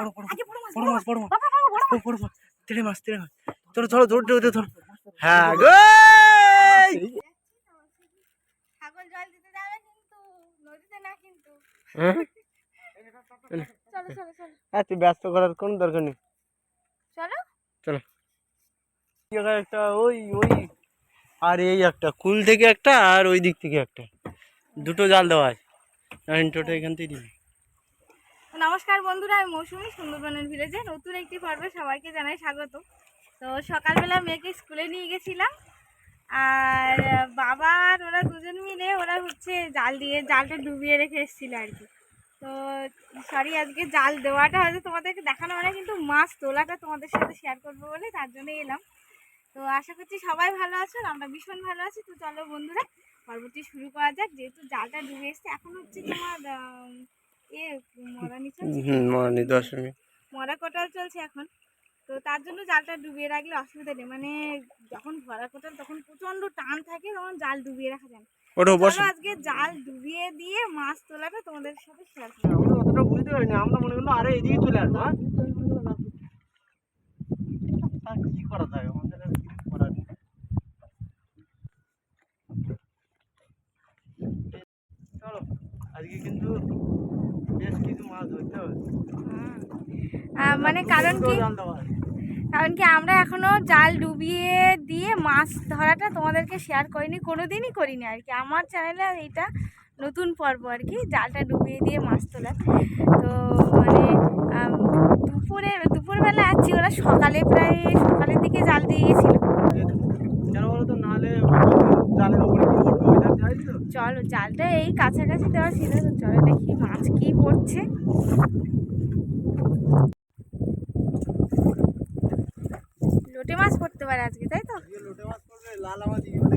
বড় বড় বড় মাছ বড় মাছ বড় মাছ। বড় তেড়ে মাছ। তেড়ে মাছ ধরো ধরো ধরো ধরো ধরো হ্যাঁ গো হ্যাঁ? হ্যাঁ তুই ব্যস্ত করার কোনো দরকার নেই। চলো। চলো। একটা ওই ওই। আর এই একটা কুল থেকে একটা আর ওই দিক থেকে একটা। দুটো জাল দেওয়া আছে। টোটা এখান থেকে দিবি। নমস্কার বন্ধুরা, আমি মৌসুমি সুন্দরবনের ভিলেজে নতুন একটি পর্বে সবাইকে জানাই স্বাগত। তো সকালবেলা মেয়েকে স্কুলে নিয়ে গেছিলাম, আর বাবা আর ওরা দুজন মিলে ওরা হচ্ছে জাল দিয়ে, জালটা ডুবিয়ে রেখে এসেছিল আর কি। তো সরি আজকে জাল দেওয়াটা হয়তো তোমাদেরকে দেখানো মানে কিন্তু মাছ তোলাটা তোমাদের সাথে শেয়ার করব বলে তার জন্য এলাম। তো আশা করছি সবাই ভালো আছো আমরা ভীষণ ভালো আছি। তো চলো বন্ধুরা, পর্বটি শুরু করা যাক। যেহেতু জালটা ডুবে এসছে, এখন হচ্ছে তোমার এ হুম মানে দশ মরা কোটাল চলছে এখন। তো তার জন্য জালটা ডুবিয়ে রাখলে অসুবিধা নেই। মানে যখন ভরা কোটাল তখন প্রচণ্ড টান থাকে তখন জাল ডুবিয়ে রাখা যায় না। ওঠো আজকে জাল ডুবিয়ে দিয়ে মাছ তোলাটা তোমাদের সাথে শেয়ার করব। আমরা অতটা বুঝতে পারিনি। আমরা মনে করলাম আরে এদিকে চলে আসব হ্যাঁ? কি করা যায়? আমাদের করার চলো আজকে কিন্তু বেশ কিছু মাছ ধরতে হবে আহ, মানে কারণ কি। কারণ কি আমরা এখনও জাল ডুবিয়ে দিয়ে মাছ ধরাটা তোমাদেরকে শেয়ার করিনি, কোনোদিনই করিনি আর কি। আমার চ্যানেলে এইটা নতুন পর্ব আর কি, জালটা ডুবিয়ে দিয়ে মাছ তোলা তো মানে দুপুরে, দুপুরবেলা আছি, ওরা সকালে প্রায় সকালের দিকে জাল দিয়ে গেছিল। কেন বলো তো নাহলে জালের উপরে কি উঠবে ওইটা যাই তো চলো জালটা এই কাছাকাছি দেওয়া ছিল তো চলো দেখি মাছ কি পড়ছে। লোটে মাছ পড়তে পারে আজকে তাই তো? মানে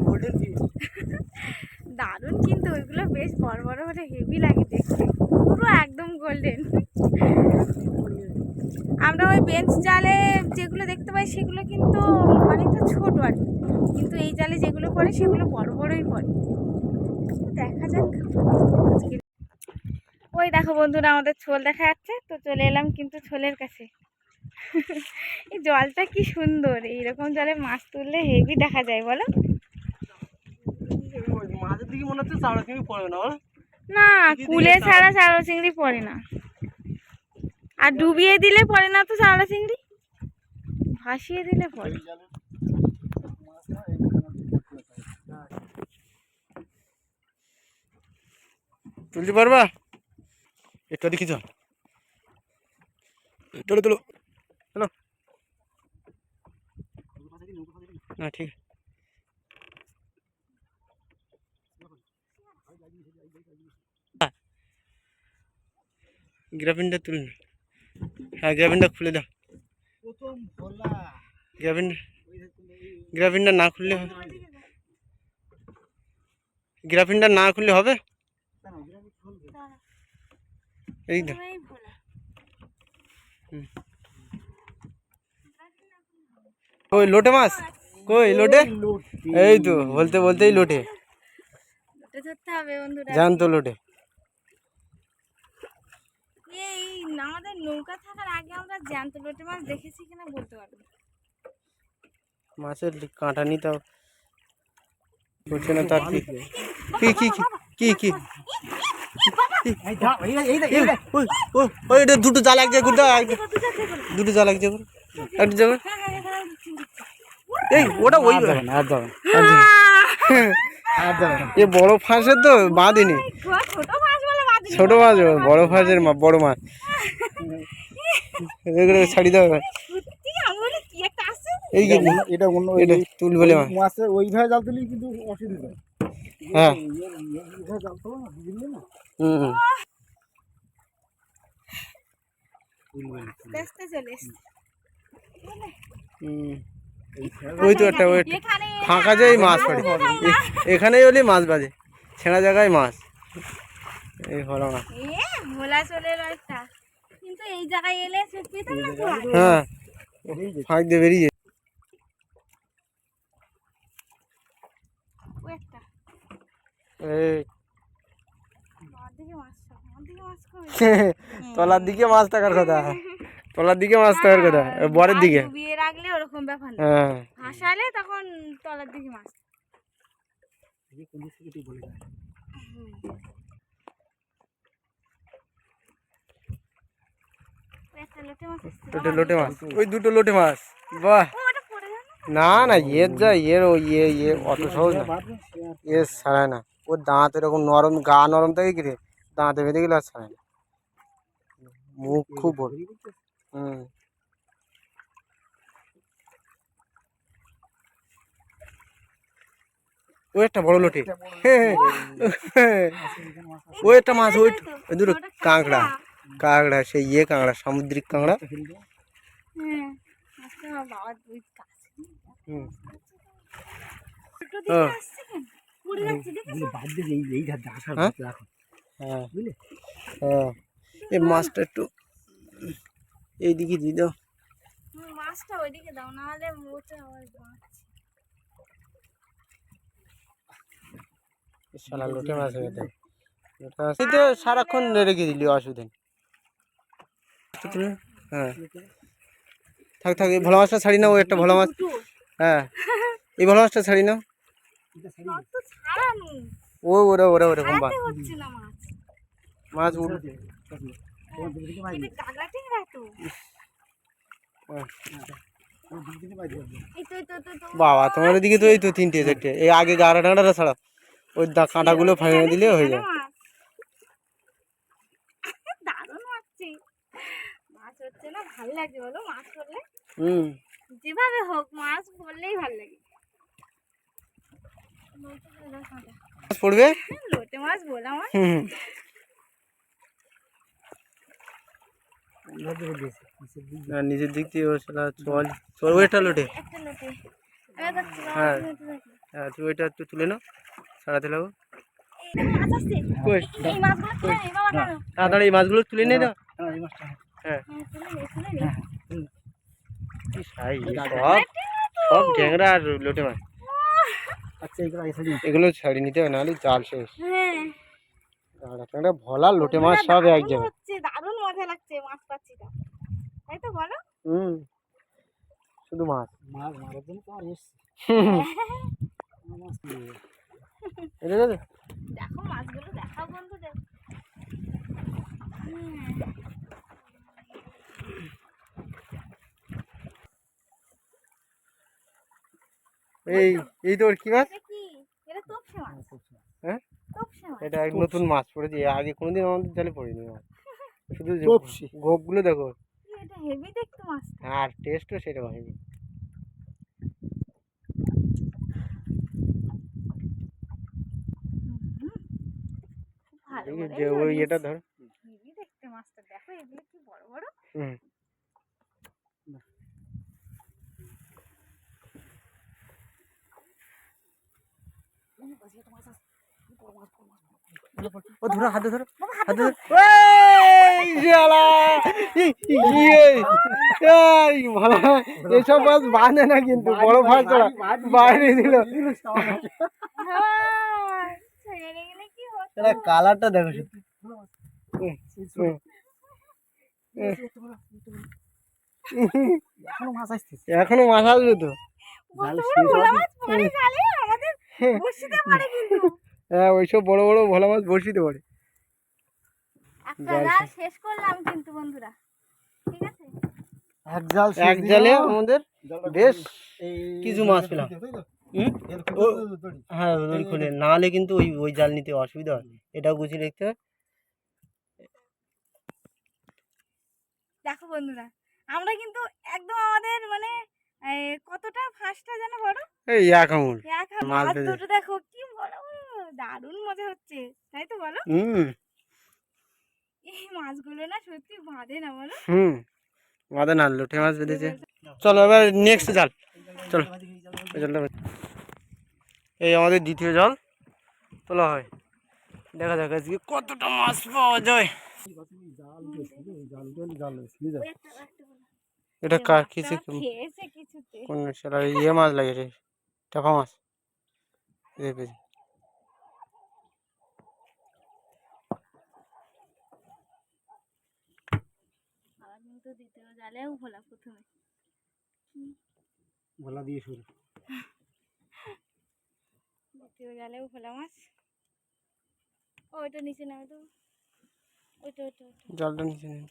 দারুণ কিন্তু ওইগুলো বেশ বড় বড় হলে হেভি লাগে দেখতে। পুরো একদম গোল্ডেন আমরা ওই বেঞ্চ জালে যেগুলো দেখতে পাই সেগুলো কিন্তু অনেকটা ছোট আর কি। কিন্তু এই জালে যেগুলো পড়ে সেগুলো বড় বড়ই পড়ে। দেখা যাক। আজকে ওই দেখো বন্ধুরা আমাদের ছোল দেখা যাচ্ছে। তো চলে এলাম কিন্তু ছোলের কাছে। এই জলটা কি সুন্দর। এইরকম জলে মাছ তুললে হেভি দেখা যায় মনে বলো। না কুলে ছাড়া চাওড়া চিংড়ি পড়ে না। আর ডুবিয়ে দিলে পড়ে না তো চাওড়া চিংড়ি ভাসিয়ে দিলে পড়ে। তুলতে পারবা? এটা দেখি চল। তোলো তোলো। চলো। না ঠিক। আছে। গ্রাফিনটা তুলে হ্যাঁ গ্রাফিনটা খুলে দাও। গ্রাফিন গ্রাফিনটা না খুললে হবে। গ্রাফিনটা না খুললে হবে? এই দাও প্রথমেই ভোলা। কই লোটে মাছ কই লোটে এই তো বলতে বলতেই লোটে লোটে ধরতে হবে বন্ধুরা জানতো লোটে এই আমাদের নৌকা থাকার আগে আমরা জ্যান্ত লোটে মাছ দেখেছি কিনা বলতে পারব না। মাছের কাঁটা নিতে করছে না তার কি কি কি কি কি দুটো জাল এক জায়গায় করে? দুটো জাল এক জায়গায় একটা জায়গায়। এই ওটা ওই এ বড় ফাঁসের তো বাঁধিনি ছোট মাছ বড় ফাঁসের বড় মাছ এগুলো ছাড়ি দাও সত্যি আমি বলি কি একটা আসছে এই এটা অন্য এটা তুল বলে মাছ মাছে ওইভাবে জাল তুলি কিন্তু অসুবিধা হ্যাঁ। হুম। ওই তো একটা ওই ফাঁকা যেই মাছ পড়ে এখানেই হলে মাছ বাজে। ছেঁড়া জায়গায় মাছ। এই হলো মাছ ভোলা চলে কিন্তু এই জায়গায় এলে হ্যাঁ। ফাঁক দিয়ে বেরিয়ে ও একটা এই আমার দিকে মাছ সব আমার দিকে মাছ কই তলার দিকে মাছ থাকার কথা তলার দিকে মাছ থাকার কথা হ্যাঁ, বরের আর দিকে ডুবিয়ে রাখলে ওরকম ব্যাপার না হ্যাঁ ভাসালে তখন তলার দিকে মাছ এই কোন দিক থেকে তুই বলে যা। ওই একটা লোটে মাছ এসছে। লোটে লোটে মাছ ওই দুটো লোটে মাছ বাহ ও, ওটা পড়ে গেল না? না না এর যা এর ও ইয়ে ইয়ে অত সহজ না বাদ দে, সে আর এ ছাড়ায় না ওর দাঁত এরকম নরম গা নরম থাকে কি রে? দাঁতে বেঁধে গেলে আর ছাড়ায় না। মুখ খুব বড়। হুম। ও একটা বড় লোটে। ও একটা মাছ ওই দুটো কাঁকড়া। কাঁকড়া। সেই ইয়ে কাঁকড়া সামুদ্রিক কাঁকড়া। হ্যাঁ হুম। বাদ দে, এই এই ধার আসার হ্যাঁ? হ্যাঁ। বুঝলে? হ্যাঁ। এই মাছটা একটু এইদিকে দিয়ে দাও। মাছটা ওইদিকে দাও না হলে মোটা আবার শালা লোটে মাছ হয়ে তো সারাক্ষণ রেখে দিলি অসুবিধা নেই। একটু তুলে নে। হ্যাঁ থাক থাক এই ভোলা মাছটা ছাড়ি নাও ও একটা ভালো মাছ। হ্যাঁ। এই ভালো মাছটা ছাড়ি নাও। ও ওরা ওরা ওরকম বা ছাড়াতে হচ্ছে না মাছ। মাছ উঠ দে, সব দে। তোমার দিক তো। এই তো এই তো এই তো, এই তো। বাবা তোমার ওদিকে তো এই তো তিনটে চারটে। এই আগে গাড়া টাঙাটা ছাড়া। ওই দা কাঁটাগুলো ফাঁড়িয়ে দিলে হয়ে যায়। মাছ। দারুণ মাছছে মাছ হচ্ছে না ভালো লাগে বলো মাছ করলে হুম। যেভাবে হোক মাছ করলেই ভালো লাগে। পড়বে? লোটে মাছ বললাম হুম নিজের দিক দিয়ে ও শালা চল চল ওইটা লোটে? লোটে। হ্যাঁ। হ্যাঁ তুই ওইটা একটু তুলে নাও ছাড়াতে লাগো মাছ এই মাছগুলো তুলে নে বাবা টানো তাড়াতাড়ি এই মাছগুলো তুলে নিয়ে দাও। হ্যাঁ, এই মাছটা, হ্যাঁ। সব সব ট্যাংরা আর লোটে মাছ। আচ্ছা, এগুলো ছাড়ি নিতে হবে নাহলে জাল শেষ। হ্যাঁ। ট্যাংরা ট্যাংরা ভোলা লোটে মাছ সব এক জায়গায়। হচ্ছে দারুণ মজা লাগছে মাছ পাচ্ছি তো। তাই তো বলো? হুম শুধু মাছ। মাছ মারার জন্য তো আর এসছে। এটা দেখো দেখো মাছগুলো দেখাও বন্ধুদের হুম, এই এই তোর কি মাছ? এটা কি? এটা তোপসে মাছ। হ্যাঁ এটা এক নতুন মাছ পড়েছে। আগে কোনোদিন আমাদের জালে পড়েনি মাছ। শুধু গোপগুলো দেখো। কি এটা হেভি দেখতে মাছটা আর টেস্টও সেরকম করে যে ওই এটা ধর। দেখতে মাছটা। দেখো এগুলো কি বড় বড়? হুম। ও ধরো হাতে ধরো হাতে ধরো। এসব মাছ বাঁধে না কিন্তু বড় মাছ ছাড়া বাইরে দিল কালারটা দেখো হুম। এখনও মাছ আসতেছে। এখনও মাছ আসবে তো। বড় বড় ভোলা মাছ পড়ে জালে আমাদের বসিতে পারে কিন্তু। হ্যাঁ ওইসব বড় বড় ভোলা মাছ বসিতে পারে শেষ করলাম কিন্তু বন্ধুরা ঠিক আছে এক জাল এক জালে আমাদের বেশ কিছু মাছ পেলাম। তাই তো? হুম? এর ও- খুলে তো দড়ি। হ্যাঁ ওই খুলে নাহলে কিন্তু ওই ওই জাল নিতে অসুবিধা হয় এটাও গুছিয়ে রাখতে হয় দেখো বন্ধুরা আমরা কিন্তু একদম আমাদের মানে কতটা ফাঁসটা যেন বড় এই এক আঙুল এক। দুটো দেখো কি বড় দারুণ মজা হচ্ছে তাই তো বলো? হুম। এই মাছগুলো না সত্যি বাঁধে না বলো? হুম মাদা না লোটে মাছ বেঁধেছে। চলো এবার নেক্সট জাল। চলো এই বেঁধে- আমাদের দ্বিতীয় জল তোলা হয়। দেখা যাক আজকে কতটা মাছ পাওয়া যায়। এটা কার কিছু কোন ইয়ে মাছ লাগিয়েছে টাপা মাছ। দেখেছি জালেও ভোলা প্রথমে। ভোলা দিয়ে শুরু। দ্বিতীয় জালেও ভোলা মাছ। ও ওইটা নিচে নামে তো। ওইটা ওইটা ওইটা। জলটা নিচে নেই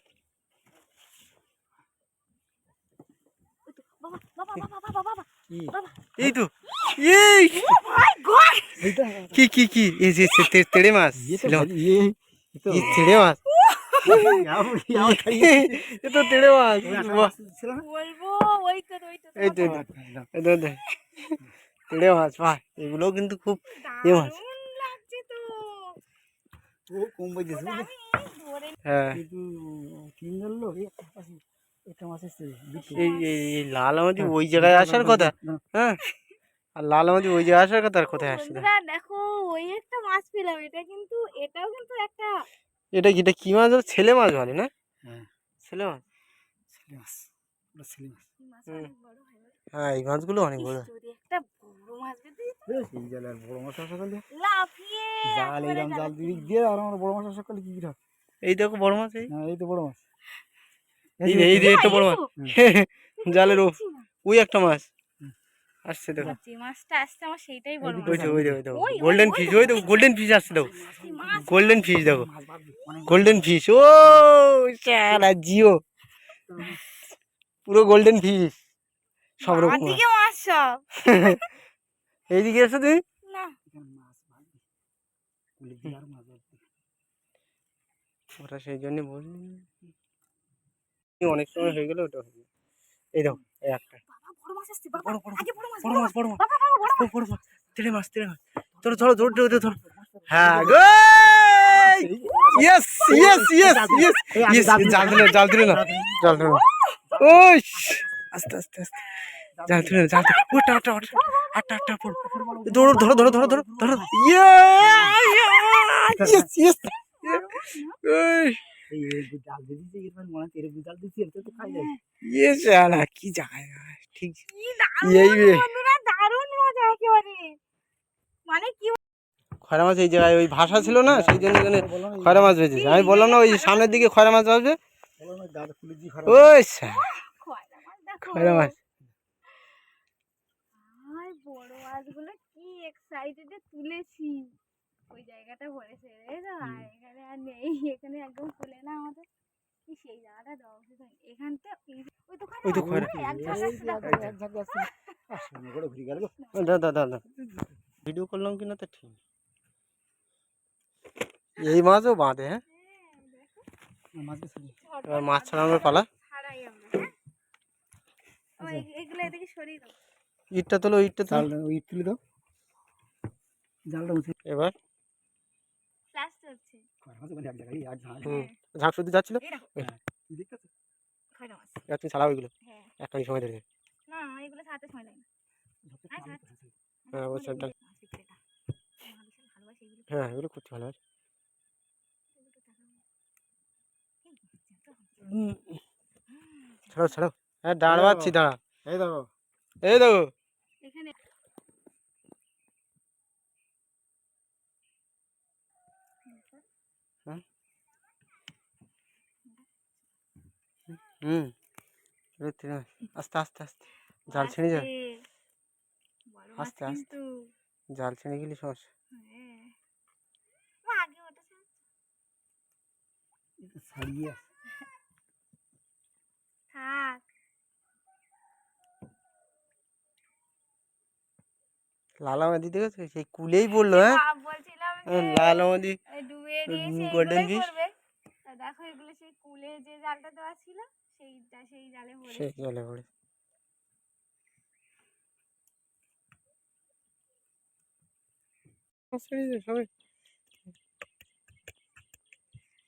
ওই তো বাবা বাবা বাবা বাবা বাবা। কি? এই তো। এই! My God! এইটা? কি কি কি? এই যে তেড়ে মাছ। ইয়ে ইয়ে এই তো এই তেড়ে মাছ। তেড়ে মাছ? বলব ওই তো এগুলোও কিন্তু খুব এ মাছ। লাগছে কম হ্যাঁ লাল আমাদের ওই জায়গায় আসার কথা হ্যাঁ আর লাল আমাদের ওই জায়গায় আসার কথা আর কোথায় আসছে দেখো, ওই একটা মাছ পেলাম, এটা কিন্তু, এটাও কিন্তু একটা এটা কি এটা কি মাছ বলে? ছেলে মাছ বলে না হ্যাঁ ছেলে মাছ ছেলে মাছ ছেলে মাছ হুম। অনেক বড় হয়। হ্যাঁ এই মাছগুলো অনেক বড় একটা বড় মাছ পেতে জালে আর বড় মাছ আসা করলে লাফিয়ে জাল এইরকম জাল দিক দিয়ে আর আমার বড় মাছ আসা করলে কি কি হয় এই দেখো বড় মাছ এই হ্যাঁ এই তো বড় মাছ এই এই এটা বড় মাছ জালের ওই একটা মাছ। আসছে দেখো। যে মাছটা আসছে আমার সেইটাই বড় মাছ। ওই যে ওই দেখো গোল্ডেন ফিশ ওই দেখো গোল্ডেন ফিশ আসছে দেখো। গোল্ডেন ফিশ দেখো। অনেক গোল্ডেন ফিশ ও শালা জিও। পুরো গোল্ডেন ফিশ সব রকম মাছ। দিকে মাছ সব। এইদিকে এসো তুমি। না। ওটা সেই জন্য বললি। অনেক সময় হয়ে গেলে ওটা। এই দেখো এই একটা। বড় মাছ আসছে বাবা আগে বড় মাছ বড় মাছ বড় মাছ। বাবা বড় মাছ। তেড়ে মাছ তেড়ে মাছ ধরো ধরো ধরো ধরো ধরো। হ্যাঁ গো yes yes yes yes yes জাল দিলে জাল দিলে না। জাল দিলে ওই আস্তে আস্তে আস্তে। জাল দিলে জাল দিলে। ওটা ওটা ওটা আটটা আটটা পড় ধরো ধরো ধরো ধরো ধরো ধরো। ইয়ে ইয়েস ইয়েস মনে ইয়ে কি ঠিক মানে খয়রা মাছ এই জায়গায় ওই ভাষা ছিল না সেই জন্য খয়রা মাছ বেঁচেছে। আমি বললাম না ওই সামনের দিকে খয়রা মাছ আসবে ওই খয়রা মাছ বড় মাছগুলো কি এক্সাইটেডে তুলেছি। ওই জায়গাটা ভরেছে এই তো আর এখানে আর নেই এখানে একদম খুলে না আমাদের। কি সেই জায়গাটা? দেওয়া উচিত হয়নি। এখানটা এই- ওই তো ওই তো খয়রা, খয়রা। এক ঝাঁক আছে দেখো। এক ঝাঁক যাচ্ছে আর সামনে করে ঘুরে গেল গো। দাদা দাদা দাদা ভিডিও করলাম কিনা তো ঠিক এই মাছও বাঁধে হ্যাঁ? না, মাছকে ছাড়িয়ে এবার মাছ ছাড়ানোর পালা। ছাড়াই আমরা হ্যাঁ? ও, এই- এগুলো এদিকে সরিয়ে দাও। ইটটা তোলো ইটটা তোলো। জালটা ওই তুলে দাও। জালটা উঠে এবার ফ্ল্যাশ চলছে মাছ ওখানে এক জায়গায় এক ঝাঁক হুম। ঝাঁক যাচ্ছিল? খয়রা মাছ এবার তুমি ছাড়াও এগুলো? হ্যাঁ। একটা সময় ধরে না এগুলো ছাড়তে সময় লাগে? হ্যাঁ, ওই এগুলো। হ্যাঁ এগুলো করতে ভালো হয়। ছাড়াও ছাড়াও হ্যাঁ দাঁড়াচ্ছি দাঁড়া। এই দেখো। এই দেখো এখানে হুম আস্তে আস্তে আস্তে জাল ছিঁড়ে যায় আস্তে। আস্তে। জাল ছিঁড়ে গেলে সমস্যা হ্যাঁ। মা, আগে ওটা ছাড়। এটা ছাড়িয়ে আছে। থাক লালামাদি দেখেছ সেই কুলেই পড়ল হ্যাঁ মা বলছিলাম যে লালামাদি এই ডুবিয়ে দিয়েছে golden এগুলোই fish? করবে তা দেখো এগুলো সেই কুলে যে জালটা দেওয়া ছিল সেইটা সেই জালে জলে পড়ে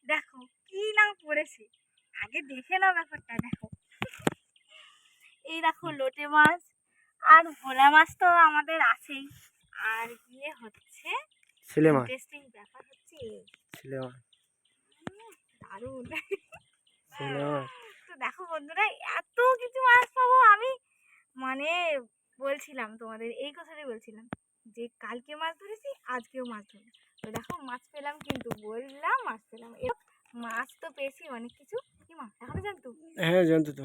দেখো কি না পড়েছে? আগে দেখে নাও ব্যাপারটা দেখো। এই দেখো লোটে মাছ আর ভোলা মাছ তো আমাদের আছেই। আর গিয়ে হচ্ছে ছেলে মাছ। ব্যাপার হচ্ছে। ছেলে মাছ। দারুণ। ছেলে মাছ। তো দেখো বন্ধুরা এত কিছু মাছ পাবো আমি? মানে বলছিলাম তোমাদের এই কথাটাই বলছিলাম যে কালকে মাছ ধরেছি আজকেও মাছ ধরবো। তো দেখো মাছ পেলাম কিন্তু বললাম মাছ পেলাম। মাছ তো পেয়েছি অনেক কিছু। কি মা এখনও জানতো? হ্যাঁ জানতো তো।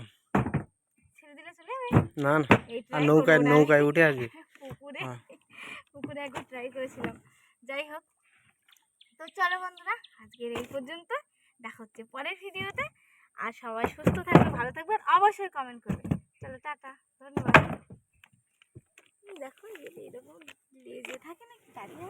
ছেড়ে দিলে চলে যাবে? না না। আর নৌকায় নৌকায় উঠে আসবে পুকুরে হ্যাঁ। পুকুরে একবার ট্রাই করেছিলাম। যাই হোক। তো চলো বন্ধুরা আজকের এই পর্যন্ত। দেখা হচ্ছে পরের ভিডিওতে আর সবাই সুস্থ থাকবে ভালো থাকবে আর অবশ্যই কমেন্ট করবে চলো, টাটা, ধন্যবাদ। দেখো এরকম লেজে থাকে নাকি? দাঁড়িয়ে